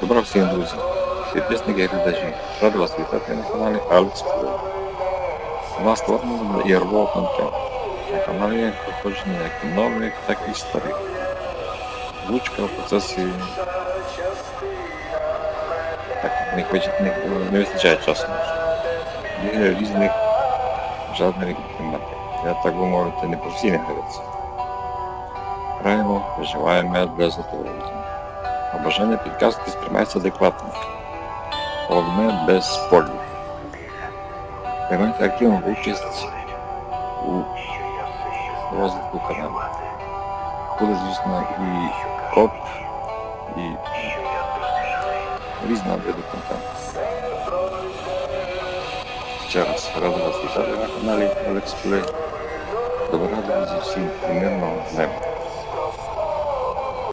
Добро всім друзі, підписники і глядачі. Радий вас вітати на каналі Alex Pro. У нас створено ігрового контенту. На каналі проходження як нових, так і старих. Звучка в процесі. Так, не, хватить- не, не вистачає часу. Ігри різних жанрів і тематик. Я так би мовити, не професійний гравець. Граємо, виживаємо для задоволення. А бажання підказки сприймається адекватно. Головне без спойлерів. Приймайте активну участь у розвитку каналу. Буде, звісно, і коп, і різна види контенту. Ще раз радий вас вітати на каналі Play. Добра, друзі, всім і мирного неба.